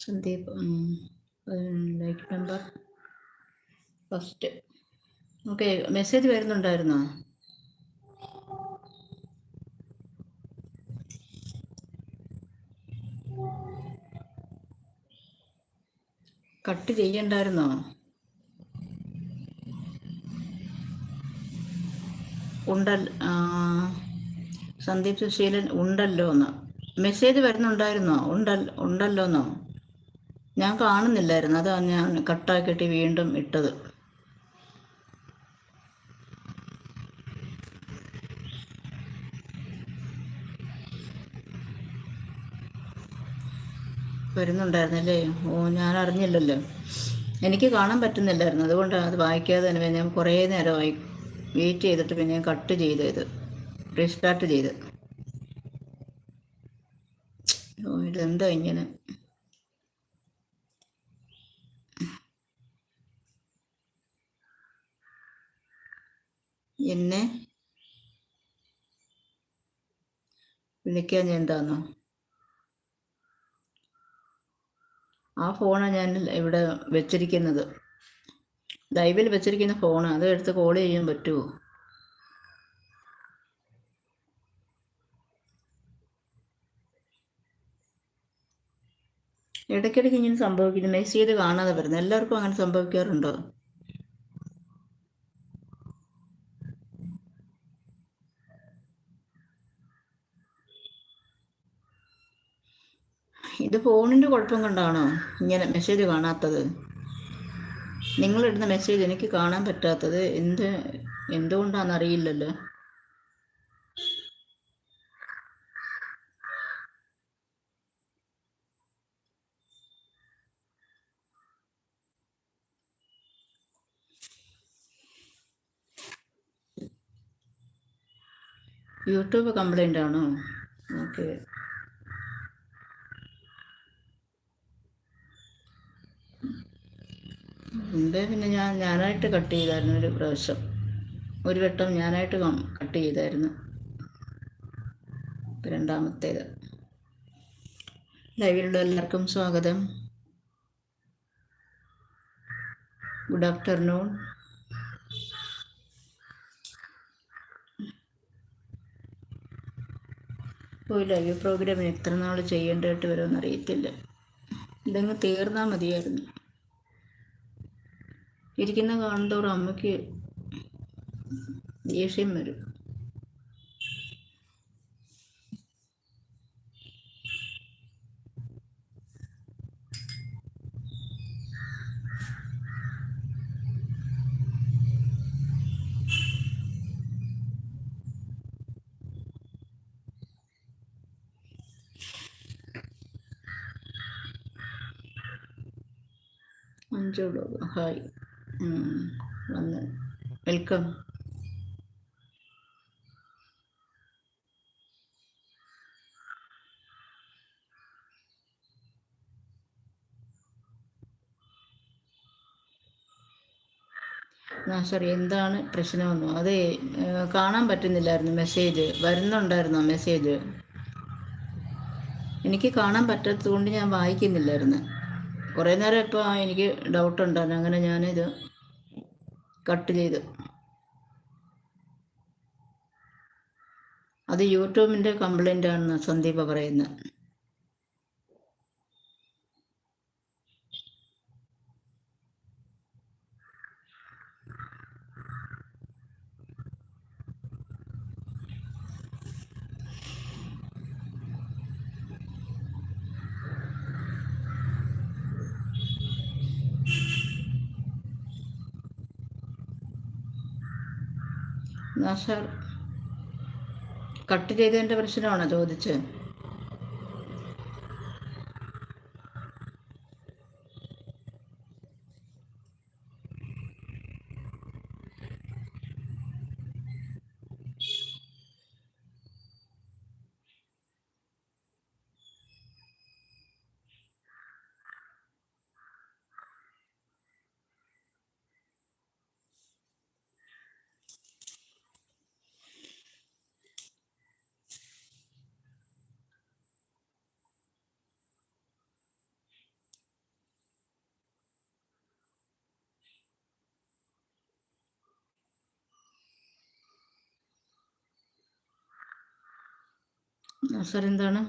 Sandeep like member first okay message വരുന്നുണ്ടായിരുന്നോ? Cut ചെയ്യണ്ടായിരുന്നോ? ഉണ്ടല്ലോ സന്ദീപ് സുശീലൻ ഉണ്ടല്ലോ എന്ന് മെസ്സേജ് വരുന്നുണ്ടായിരുന്നോ? ഉണ്ടല്ലോ ഉണ്ടല്ലോ എന്നോ ഞാൻ കാണുന്നില്ലായിരുന്നു. അത് ഞാൻ കട്ടാക്കിയിട്ട് വീണ്ടും ഇട്ടത്. വരുന്നുണ്ടായിരുന്നല്ലേ? ഓ ഞാൻ അറിഞ്ഞില്ലല്ലോ. എനിക്ക് കാണാൻ പറ്റുന്നില്ലായിരുന്നു. അതുകൊണ്ട് അത് വായിക്കാതെ തന്നെ ഞാൻ കുറേ നേരമായി വെയിറ്റ് ചെയ്തിട്ട് പിന്നെ ഞാൻ കട്ട് ചെയ്ത് ഇത്. റീസ്റ്റാർട്ട് ചെയ്ത്. ഓ ഇതെന്താ ഇങ്ങനെ? എന്നെ വിളിക്കാൻ എന്താന്നോ ആ ഫോണാണ് ഞാൻ ഇവിടെ വെച്ചിരിക്കുന്നത്. ലൈവിൽ വെച്ചിരിക്കുന്ന ഫോൺ അത് എടുത്ത് കോൾ ചെയ്യാൻ പറ്റുമോ ഇടയ്ക്കിടയ്ക്ക് ഇങ്ങനെ സംഭവിക്കുന്നു. മെസ്സേജ് കാണാതെ വരുന്നത് എല്ലാവർക്കും അങ്ങനെ സംഭവിക്കാറുണ്ടോ ഇത് ഫോണിന്റെ കുഴപ്പം കൊണ്ടാണോ ഇങ്ങനെ മെസ്സേജ് കാണാത്തത്? നിങ്ങൾ നിങ്ങളിടുന്ന മെസ്സേജ് എനിക്ക് കാണാൻ പറ്റാത്തത് എന്ത് എന്തുകൊണ്ടാണെന്ന് അറിയില്ലല്ലോ യൂട്യൂബ് കംപ്ലൈന്റ് ആണോ? ഓക്കെ. മുമ്പേ പിന്നെ ഞാൻ ഞാനായിട്ട് കട്ട് ചെയ്തായിരുന്നു ഒരു പ്രാവശ്യം. ഒരു വട്ടം ഞാനായിട്ട് കട്ട് ചെയ്തായിരുന്നു. രണ്ടാമത്തേത്. ലൈവിലുള്ള എല്ലാവർക്കും സ്വാഗതം. ഗുഡ് ആഫ്റ്റർനൂൺ ഇപ്പോൾ ലൈവ് പ്രോഗ്രാം എത്ര നാൾ ചെയ്യേണ്ടതായിട്ട് വരുമെന്ന് അറിയത്തില്ല. ഇതങ്ങ് തീർന്നാൽ മതിയായിരുന്നു. ഇരിക്കുന്ന കാണുന്നതോടെ അമ്മയ്ക്ക് ദേഷ്യം വരും. അഞ്ചു ബ്ലോഗ് ഹായ് വന്ന്. വെൽക്കം. നാസറി എന്താണ് പ്രശ്നമെന്നോ? അത് കാണാൻ പറ്റുന്നില്ലായിരുന്നു മെസ്സേജ്. വരുന്നുണ്ടായിരുന്നോ മെസ്സേജ്? എനിക്ക് കാണാൻ പറ്റാത്തത് കൊണ്ട് ഞാൻ വായിക്കുന്നില്ലായിരുന്നു. കുറേ നേരം ഇപ്പോൾ എനിക്ക് ഡൗട്ട് ഉണ്ടായിരുന്നു. അങ്ങനെ ഞാനിത് കട്ട് ചെയ്ത്. അത് യൂട്യൂബിന്റെ കംപ്ലൈന്റ് ആണെന്ന് സന്ദീപ പറയുന്നത് നാസർ കട്ട് ചെയ്തതിന്റെ പ്രശ്നമാണോ ചോദിച്ചത്? സാർ എന്താണ്?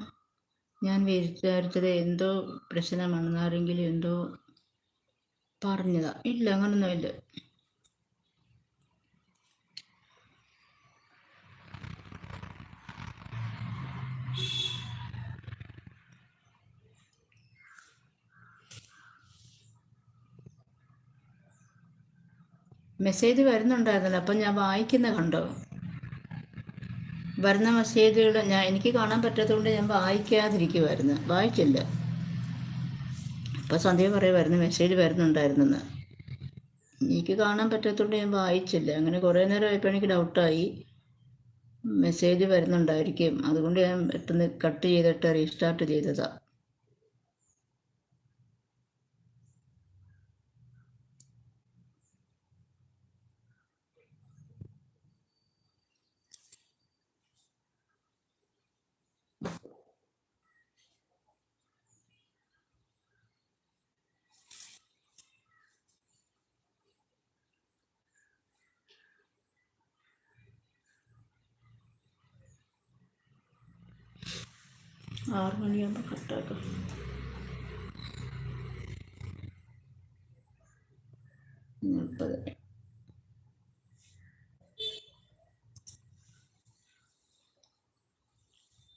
ഞാൻ വിചാരിച്ചത് എന്തോ പ്രശ്നമാണെന്ന് ആരെങ്കിലും എന്തോ പറഞ്ഞതാ. ഇല്ല അങ്ങനൊന്നുമില്ല. മെസ്സേജ് വരുന്നുണ്ടായിരുന്നല്ലോ. അപ്പം ഞാൻ വായിക്കുന്ന കണ്ടോ? വരുന്ന മസീദുകൾ ഞാൻ എനിക്ക് കാണാൻ പറ്റാത്തതുകൊണ്ട് ഞാൻ വായിക്കാതിരിക്കുമായിരുന്നു വായിച്ചില്ല. അപ്പോൾ സന്ധ്യ പറയുമായിരുന്നു മെസ്സേജ് വരുന്നുണ്ടായിരുന്നെന്ന്. എനിക്ക് കാണാൻ പറ്റാത്തതുകൊണ്ട് ഞാൻ വായിച്ചില്ല. അങ്ങനെ കുറേ നേരം ആയപ്പോൾ എനിക്ക് ഡൗട്ടായി മെസ്സേജ് വരുന്നുണ്ടായിരിക്കും. അതുകൊണ്ട് ഞാൻ പെട്ടെന്ന് കട്ട് ചെയ്തിട്ട് റീസ്റ്റാർട്ട് ചെയ്തതാണ് ആറ് മണിയാകുമ്പോൾ കട്ടാക്കാം മുപ്പത്.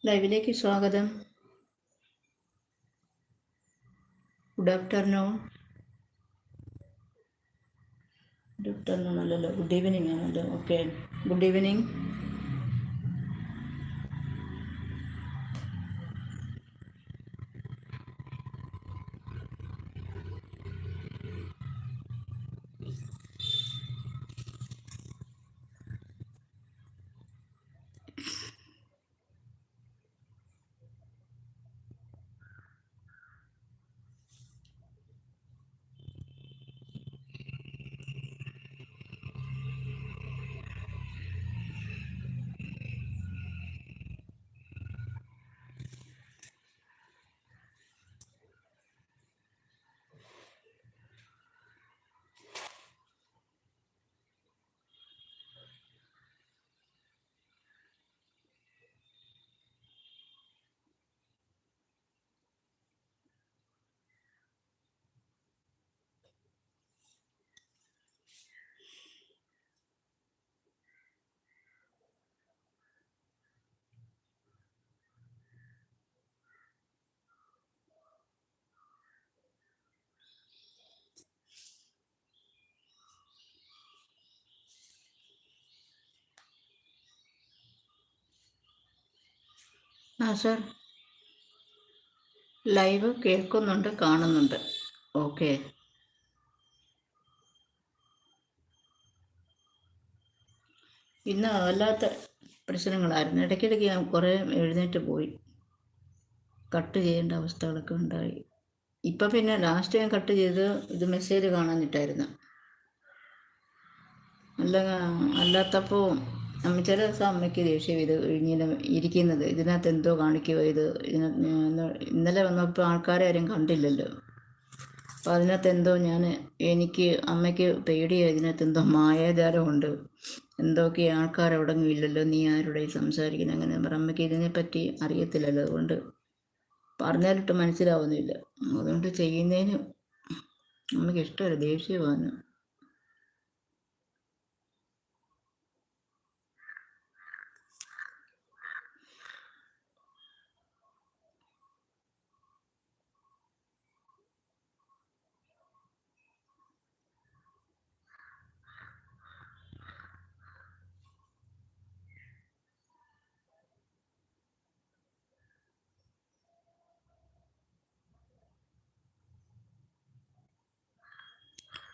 ലൈവിലേക്ക് സ്വാഗതം. ഗുഡ് ആഫ്റ്റർനൂൺ ഗുഡ് ആഫ്റ്റർനൂൺ അല്ലല്ലോ. ഗുഡ് ഈവനിങ് ആണല്ലോ. ഓക്കെ ഗുഡ് ഈവനിങ് ആ സർ. ലൈവ് കേൾക്കുന്നുണ്ട് കാണുന്നുണ്ട്. ഓക്കെ. ഇന്ന് അല്ലാത്ത പ്രശ്നങ്ങളായിരുന്നു. ഇടയ്ക്കിടയ്ക്ക് ഞാൻ കുറേ എഴുന്നേറ്റ് പോയി. കട്ട് ചെയ്യേണ്ട അവസ്ഥകളൊക്കെ ഉണ്ടായി. ഇപ്പം പിന്നെ ലാസ്റ്റ് ഞാൻ കട്ട് ചെയ്ത് ഇത് മെസ്സേജ് കാണാനിട്ടായിരുന്നു. അല്ല അല്ലാത്തപ്പോൾ അമ്മ ചില ദിവസം അമ്മയ്ക്ക് ദേഷ്യം ഇത് ഇങ്ങനെ ഇരിക്കുന്നത്. ഇതിനകത്ത് എന്തോ കാണിക്കുമോ ഇത്. ഇന്നലെ വന്നപ്പോൾ ആൾക്കാരെ ആരും കണ്ടില്ലല്ലോ. അപ്പോൾ അതിനകത്ത് എന്തോ ഞാൻ എനിക്ക് അമ്മയ്ക്ക് പേടിയോ ഇതിനകത്ത് എന്തോ മായാജാലമുണ്ട്. എന്തൊക്കെ ആൾക്കാരവിടെങ്ങും ഇല്ലല്ലോ നീ ആരുടെ സംസാരിക്കുന്നത് അങ്ങനെ പറ. അമ്മയ്ക്ക് ഇതിനെപ്പറ്റി അറിയത്തില്ലല്ലോ അതുകൊണ്ട് പറഞ്ഞാലിട്ട് മനസ്സിലാവുന്നില്ല. അതുകൊണ്ട് ചെയ്യുന്നതിന് അമ്മയ്ക്ക് ഇഷ്ടമല്ല. ദേഷ്യമാണ്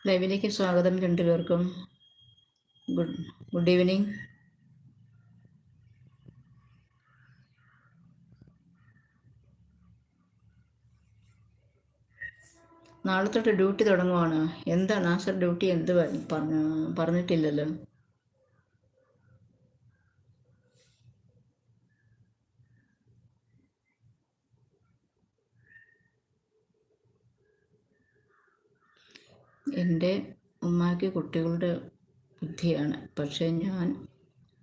ലൈവിലേക്ക് സ്വാഗതം രണ്ടുപേർക്കും. Good good evening. നാളെ തൊട്ട് ഡ്യൂട്ടി തുടങ്ങുവാണ്. എന്താ നാസർ ഡ്യൂട്ടി എന്ത് പറഞ്ഞു പറഞ്ഞിട്ടില്ലല്ലോ? എന്റെ ഉമ്മാക്ക് കുട്ടികളുടെ ബുദ്ധിയാണ്. പക്ഷേ ഞാൻ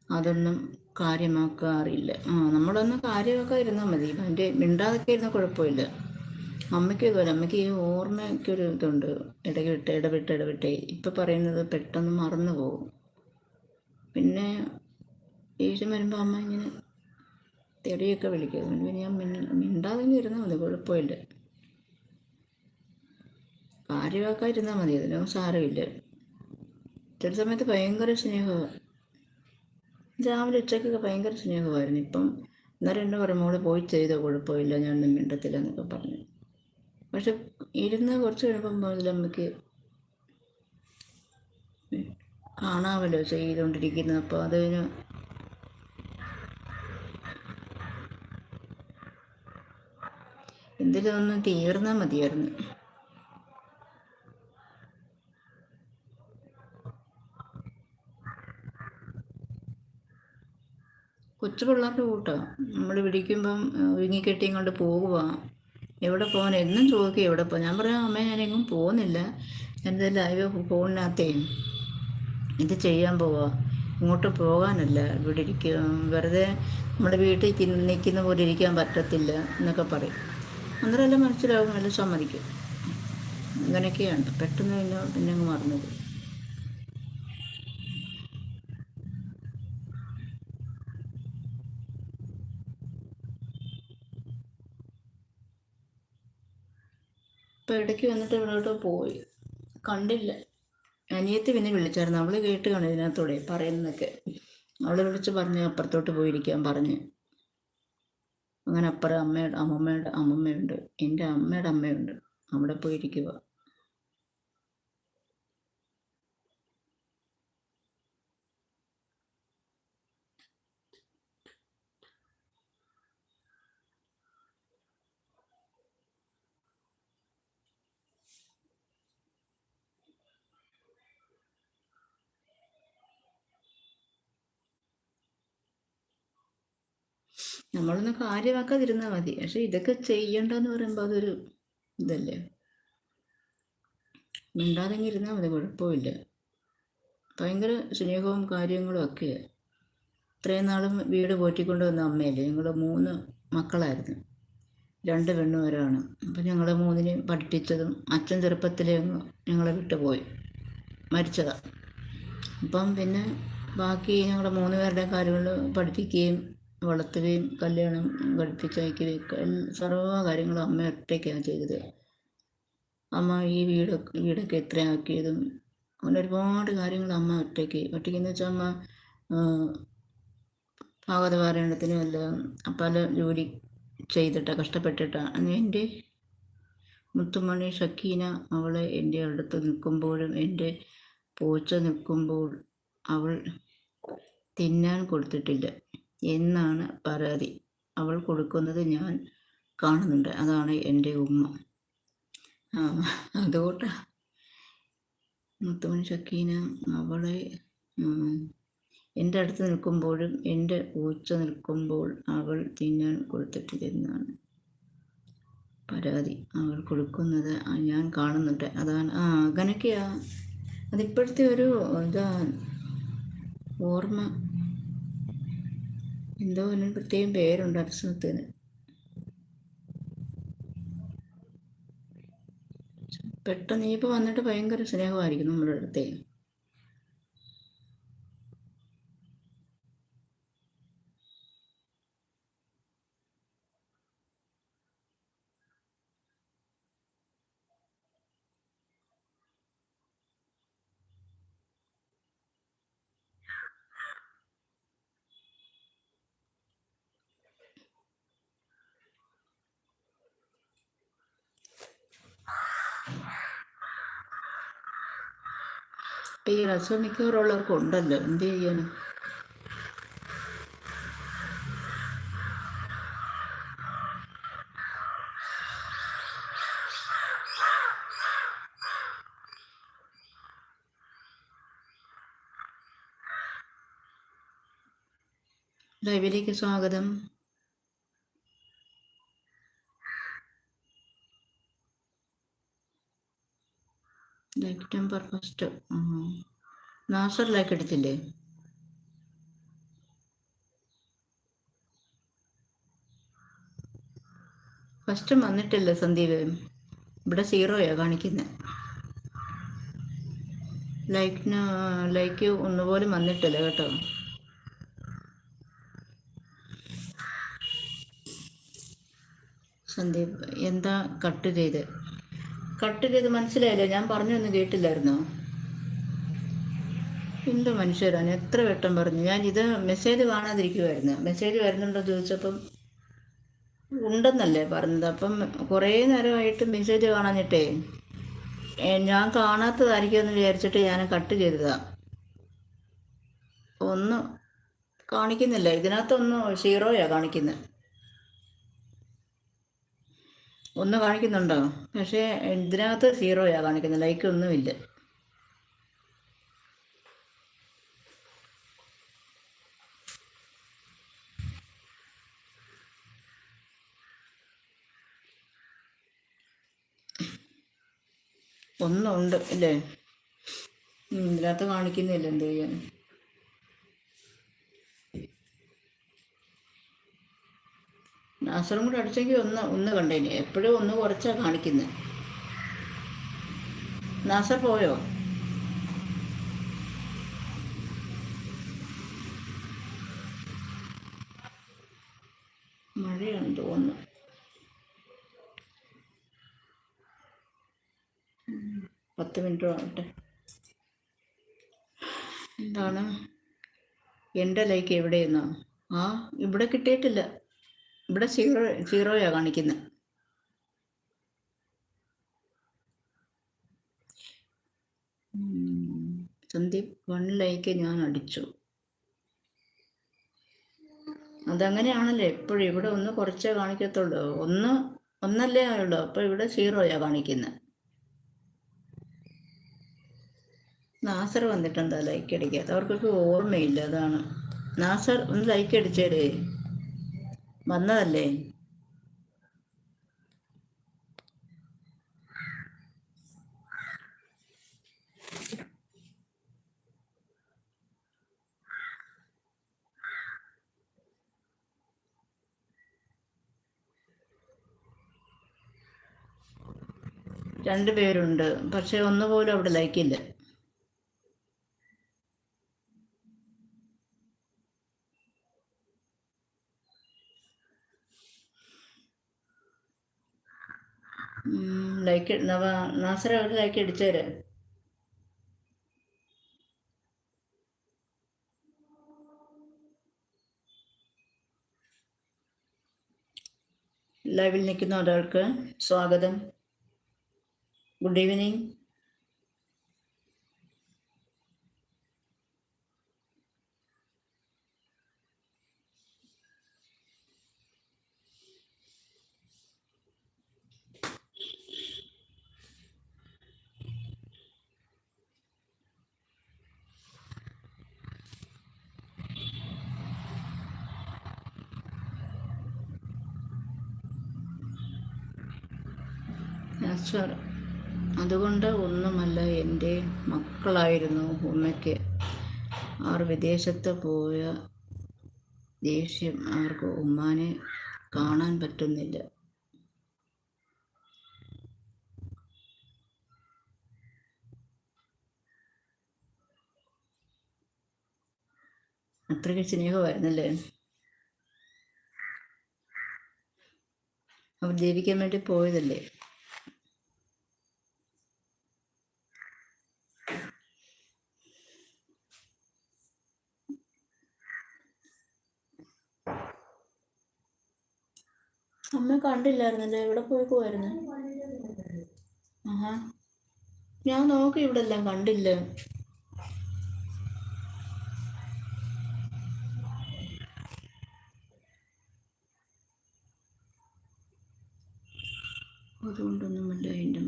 അതൊന്നും കാര്യമാക്കാറില്ല. ആ നമ്മളൊന്ന് കാര്യമൊക്കെ ഇരുന്നാൽ മതി. എന്റെ മിണ്ടാതൊക്കെ ഇരുന്ന കുഴപ്പമില്ല. അമ്മയ്ക്ക് ഇതുപോലെ അമ്മയ്ക്ക് ഈ ഓർമ്മയ്ക്ക് ഒരു ഇതുണ്ട്. ഇടവിട്ട് ഇടവിട്ട് ഇടവിട്ട്. ഇപ്പം പറയുന്നത് പെട്ടെന്ന് മറന്നു പോകും. പിന്നെ ദേഷ്യം വരുമ്പോൾ അമ്മ ഇങ്ങനെ തെടിയൊക്കെ വിളിക്കും. അതുകൊണ്ട് പിന്നെ ഞാൻ മിണ്ടാതെ ഇരുന്നാൽ മതി. കുഴപ്പമില്ല. കാര്യമാക്കാതിരുന്നാൽ മതി. അതിനൊന്നും സാരമില്ല. ചില സമയത്ത് ഭയങ്കര സ്നേഹമാണ് രാവിലെ ഉച്ചക്കൊക്കെ ഭയങ്കര സ്നേഹമായിരുന്നു. ഇപ്പം അന്നേരം എന്നെ പറയും മോൾ പോയി ചെയ്തോ കുഴപ്പമില്ല ഞാനൊന്നും മിണ്ടത്തില്ല എന്നൊക്കെ പറഞ്ഞു. പക്ഷെ ഇരുന്ന് കുറച്ച് കഴിയുമ്പം മുതൽ നമുക്ക് കാണാമല്ലോ ചെയ്തുകൊണ്ടിരിക്കുന്നത്. അപ്പോൾ അതിന് ഒന്ന് തീർന്നാൽ മതിയായിരുന്നു. കൊച്ചു പിള്ളേരുടെ കൂട്ടാണ് നമ്മൾ പിടിക്കുമ്പം ഒരുങ്ങിക്കെട്ടിയും കൊണ്ട് പോകുക എവിടെ പോകാൻ എന്നും ചോദിക്കും എവിടെ പോകാൻ ഞാൻ പറയാം അമ്മ ഞാനെങ്ങും പോകുന്നില്ല. എന്റെ ലൈവ് ഫോണിനകത്തേ ഇത് ചെയ്യാൻ പോവാ. ഇങ്ങോട്ട് പോകാനല്ല. ഇവിടെ ഇരിക്കുക വെറുതെ നമ്മുടെ വീട്ടിൽ നിൽക്കുന്ന പോലെ ഇരിക്കാൻ പറ്റത്തില്ല എന്നൊക്കെ പറയും. അന്നേരം എല്ലാം മനസ്സിലാവും എല്ലാം സമ്മതിക്കും. അങ്ങനെയൊക്കെയാണ്. പെട്ടെന്ന് പിന്നെ പിന്നെ അങ്ങ് ഇപ്പം ഇടയ്ക്ക് വന്നിട്ട് ഇവിടോട്ട് പോയി. കണ്ടില്ല. അനിയത്തി പിന്നെ വിളിച്ചായിരുന്നു. അവൾ കേട്ട് കാണും ഇതിനകത്തൂടെ പറയുന്നതൊക്കെ. അവൾ വിളിച്ച് പറഞ്ഞ് അപ്പുറത്തോട്ട് പോയിരിക്കാൻ പറഞ്ഞ്. അങ്ങനെ അപ്പുറം അമ്മയുടെ അമ്മമ്മയുടെ അമ്മമ്മയുണ്ട്. എന്റെ അമ്മയുടെ അമ്മയുണ്ട്. അവിടെ പോയിരിക്കുക നമ്മളൊന്ന് കാര്യമാക്കാതിരുന്നാൽ മതി. പക്ഷെ ഇതൊക്കെ ചെയ്യണ്ടെന്ന് പറയുമ്പോൾ അതൊരു ഇതല്ലേ? മിണ്ടാതെങ്കിൽ ഇരുന്നാൽ മതി കുഴപ്പമില്ല. ഭയങ്കര സ്നേഹവും കാര്യങ്ങളും ഒക്കെ. ഇത്രയും നാളും വീട് പോറ്റിക്കൊണ്ട് വന്ന അമ്മയല്ലേ? ഞങ്ങൾ മൂന്ന് മക്കളായിരുന്നു. രണ്ട് പെണ്ണുവരാണ് അപ്പം ഞങ്ങളെ മൂന്നിനെ പഠിപ്പിച്ചതും അച്ഛൻ ചെറുപ്പത്തിലേ ഞങ്ങളെ വിട്ടുപോയി. മരിച്ചതാണ് അപ്പം പിന്നെ ബാക്കി ഞങ്ങളുടെ മൂന്ന് പേരുടെ കാര്യങ്ങൾ പഠിപ്പിക്കുകയും വളർത്തുകയും കല്യാണം കഴിപ്പിച്ച് അയക്കുകയും സർവ കാര്യങ്ങളും അമ്മ ഒറ്റയ്ക്കാണ് ചെയ്തത്. അമ്മ ഈ വീടൊക്കെ വീടൊക്കെ എത്രയാക്കിയതും അങ്ങനെ ഒരുപാട് കാര്യങ്ങൾ അമ്മ ഒറ്റയ്ക്ക്. ഒറ്റയ്ക്കെന്ന് വെച്ചാൽ അമ്മ ഭാഗത പാരായണത്തിനും എല്ലാം പല ജോലി ചെയ്തിട്ടാണ് കഷ്ടപ്പെട്ടിട്ടാണ് എന്റെ മുത്തുമണി ഷക്കീന അവളെ എന്റെ അടുത്ത് നിൽക്കുമ്പോഴും എന്റെ പൂച്ച നിൽക്കുമ്പോൾ അവൾ തിന്നാൻ കൊടുത്തിട്ടില്ല. എന്നാണ് പരാതി. അവൾ കൊടുക്കുന്നത് ഞാൻ കാണുന്നുണ്ട്. അതാണ് എന്റെ ഉമ്മ. അതുകൊണ്ട് മുത്തുമണി ഷക്കീന അവളെ എന്റെ അടുത്ത് നിൽക്കുമ്പോഴും എന്റെ ഊച്ച നിൽക്കുമ്പോൾ അവൾ തിന്നാൻ കൊടുത്തിട്ടില്ലെന്നാണ് പരാതി. അവൾ കൊടുക്കുന്നത് ഞാൻ കാണുന്നുണ്ട്. അതാണ് ആ അങ്ങനെയൊക്കെയാ. അതിപ്പോഴത്തെ ഒരു ഇതാ ഓർമ്മ. എന്തോ അതിന് പ്രത്യേകം പേരുണ്ട് അരസത്തിന് പെട്ടെന്ന് നീ വന്നിട്ട് ഭയങ്കര സ്നേഹമായിരിക്കും നമ്മുടെ ഈ രസം മിക്കവാറുള്ളവർക്ക് ഉണ്ടല്ലോ. എന്ത് ചെയ്യാനും? ലൈവിലേക്ക് സ്വാഗതം. ലൈഫ് ടെമ്പർ ഫസ്റ്റ് നാസറിലേക്ക് എടുത്തില്ലേ? ഫസ്റ്റ് വന്നിട്ടില്ല സന്ദീപ്. ഇവിടെ സീറോയാ കാണിക്കുന്നത് ലൈക്കിന് ലൈക്ക് ഒന്നുപോലും വന്നിട്ടില്ല കേട്ടോ. സന്ദീപ് എന്താ കട്ട് ചെയ്ത്? കട്ട് ചെയ്ത് മനസ്സിലായല്ലോ. ഞാൻ പറഞ്ഞൊന്നും കേട്ടില്ലായിരുന്നോ? എന്ത് മനുഷ്യരാണ്? എത്ര വട്ടം പറഞ്ഞു. ഞാൻ ഇത് മെസ്സേജ് കാണാതിരിക്കുമായിരുന്നു മെസ്സേജ് വരുന്നുണ്ടോ ചോദിച്ചപ്പം ഉണ്ടെന്നല്ലേ പറഞ്ഞത്. അപ്പം കുറേ നേരമായിട്ട് മെസ്സേജ് കാണാഞ്ഞിട്ടേ ഞാൻ കാണാത്തതായിരിക്കും എന്ന് വിചാരിച്ചിട്ട് ഞാൻ കട്ട് ചെയ്തതാ. ഒന്ന് കാണിക്കുന്നില്ല. ഇതിനകത്തൊന്നും സീറോയാണ് കാണിക്കുന്നത് ഒന്ന് കാണിക്കുന്നുണ്ടോ? പക്ഷേ ഇതിനകത്ത് സീറോയാണ് കാണിക്കുന്നത് ലൈക്ക് ഒന്നുമില്ല. ഒന്നുണ്ട് അല്ലേ? ഇതിനകത്ത് കാണിക്കുന്നില്ല എന്ത് ചെയ്യാൻ. നാസറും കൂടെ അടിച്ചെങ്കിൽ ഒന്ന് ഒന്ന് കണ്ടേനെ. എപ്പോഴും ഒന്ന് കുറച്ചാ കാണിക്കുന്നത് നാസർ പോയോ? മഴയാണ് തോന്നുന്നു. പത്ത് മിനിറ്റ് ആവട്ടെ എന്താണ്? എന്റെ ലൈക്ക് എവിടെയെന്നോ? ആ ഇവിടെ കിട്ടിയിട്ടില്ല. ഇവിടെ സീറോ സീറോയാണ് കാണിക്കുന്നത് സന്ദീപ് വൺ ലൈക്ക് ഞാൻ അടിച്ചു. അതങ്ങനെയാണല്ലോ? എപ്പോഴും ഇവിടെ ഒന്ന് കുറച്ചേ കാണിക്കത്തുള്ളൂ. ഒന്ന് ഒന്നല്ലേ ഉള്ളൂ അപ്പോൾ ഇവിടെ സീറോയാണ് കാണിക്കുന്നത് നാസർ വന്നിട്ടെന്താ ലൈക്ക് അടിക്കാത്ത അവർക്കൊക്കെ ഓർമ്മയില്ല അതാണ്. നാസർ ഒന്ന് ലൈക്ക് അടിച്ചേരേ വന്നതല്ലേ രണ്ടുപേരുണ്ട് പക്ഷെ ഒന്നുപോലും അവിടെ ലൈക്കില്ല. ലൈക്ക് നാസറ ഒരു ലൈക്ക് അടിച്ചേര് ലൈവിൽ നിൽക്കുന്ന ഒരാൾക്ക് സ്വാഗതം. ഗുഡ് ഈവനിങ് സാർ അതുകൊണ്ട് ഒന്നുമല്ല എന്റെ മക്കളായിരുന്നു ഉമ്മയ്ക്ക്. അവർ വിദേശത്ത് പോയ ദേഷ്യം അവർക്ക് ഉമ്മാനെ കാണാൻ പറ്റുന്നില്ല. അത്രയ്ക്ക് സ്നേഹമായിരുന്നല്ലേ? അവർ ജീവിക്കാൻ വേണ്ടി പോയതല്ലേ? അമ്മ കണ്ടില്ലായിരുന്നല്ലേ? എവിടെ പോയിക്കുമായിരുന്നു ആഹാ. ഞാൻ നോക്കി ഇവിടെ എല്ലാം കണ്ടില്ല. അതുകൊണ്ടൊന്നുമല്ല എന്റെ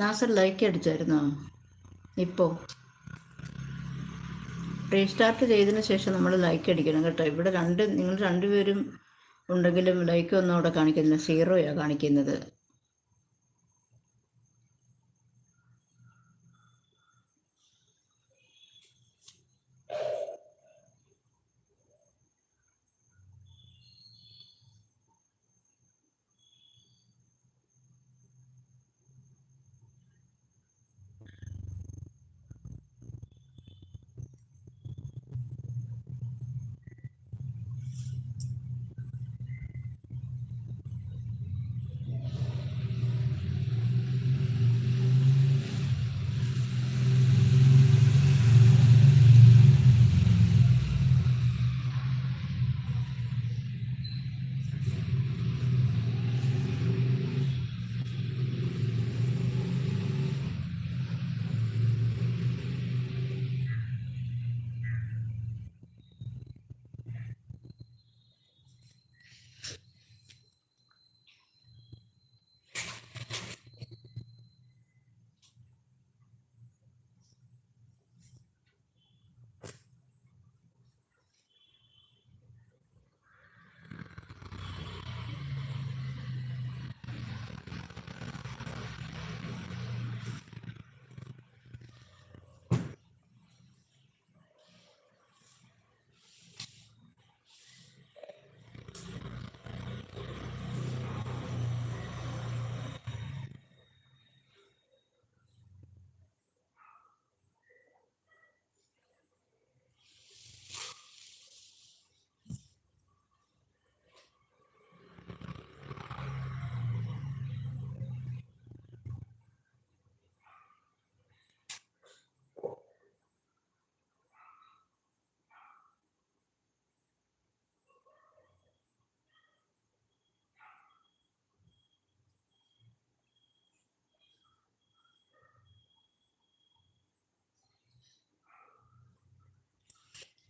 നാസർ ലൈക്ക് അടിച്ചായിരുന്നോ? ഇപ്പോൾ റീസ്റ്റാർട്ട് ചെയ്തതിന് ശേഷം നമ്മൾ ലൈക്ക് അടിക്കണം കേട്ടോ. ഇവിടെ രണ്ട് നിങ്ങൾ രണ്ടുപേരും ഉണ്ടെങ്കിലും ലൈക്ക് ഒന്നും അവിടെ കാണിക്കുന്നില്ല. സീറോയാണ് കാണിക്കുന്നത്.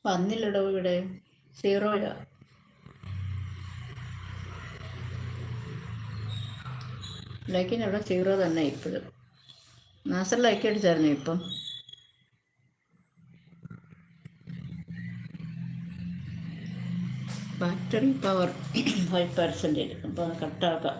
വന്നില്ലടോ ഇവിടെ. സീറോയാ ലൈക്കിന് ഇവിടെ സീറോ തന്നെ ഇപ്പോഴും. നാസർ ലൈക്ക് അടിച്ചായിരുന്നു ഇപ്പം? ബാറ്ററി പവർ ഫൈവ് പെർസെന്റേജ് അപ്പോൾ കട്ടാക്കാം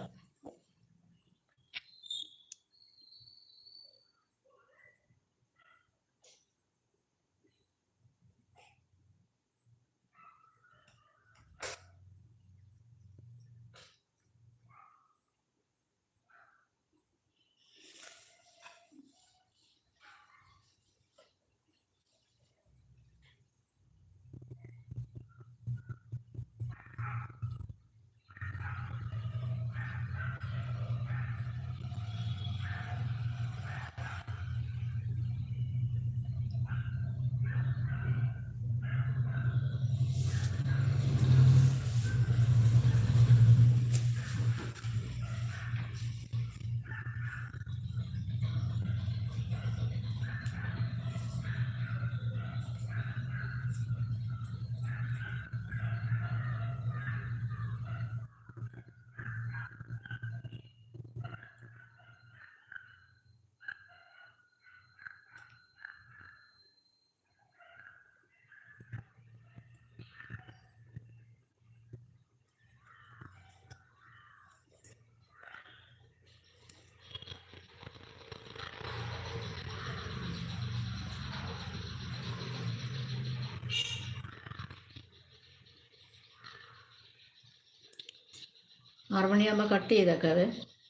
ആറ് മണിയാകുമ്പോൾ കട്ട് ചെയ്തേക്കാവേ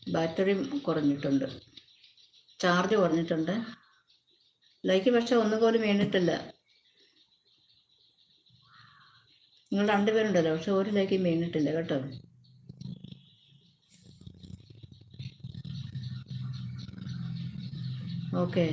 ബാറ്ററി കുറഞ്ഞിട്ടുണ്ട്. ചാർജ് കുറഞ്ഞിട്ടുണ്ട്. ലൈക്ക് പക്ഷെ ഒന്നുപോലും വീണിട്ടില്ല. നിങ്ങൾ രണ്ടുപേരുണ്ടല്ലോ പക്ഷെ ഒരു ലൈക്കും വീണിട്ടില്ല കേട്ടോ. ഓക്കെ.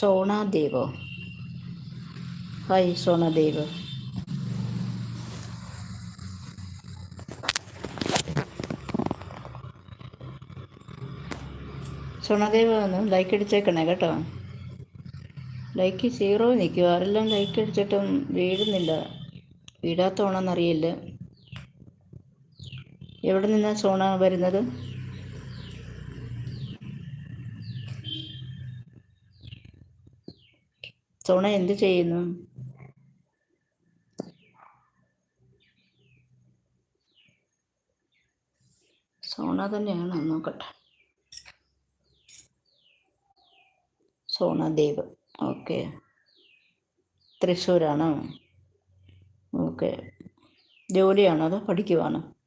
സോണാദേവോ? ഹായ് സോണാദേവ്. സോണാദേവ് ഒന്ന് ലൈക്ക് അടിച്ചേക്കണേ കേട്ടോ. ലൈക്ക് സീറോ നിൽക്കുക. ആരെല്ലാം ലൈക്ക് അടിച്ചിട്ടും വീഴുന്നില്ല. വീഴാത്തോണമെന്നറിയില്ല എവിടെ നിന്നാണ് സോണ വരുന്നത്? സോണ എന്ത് ചെയ്യുന്നു? സോണ തന്നെയാണ് നോക്കട്ടെ. സോണദേവ് ഓക്കെ. തൃശ്ശൂരാണോ. ഓക്കെ. ജോലിയാണോ അതോ പഠിക്കുവാണോ?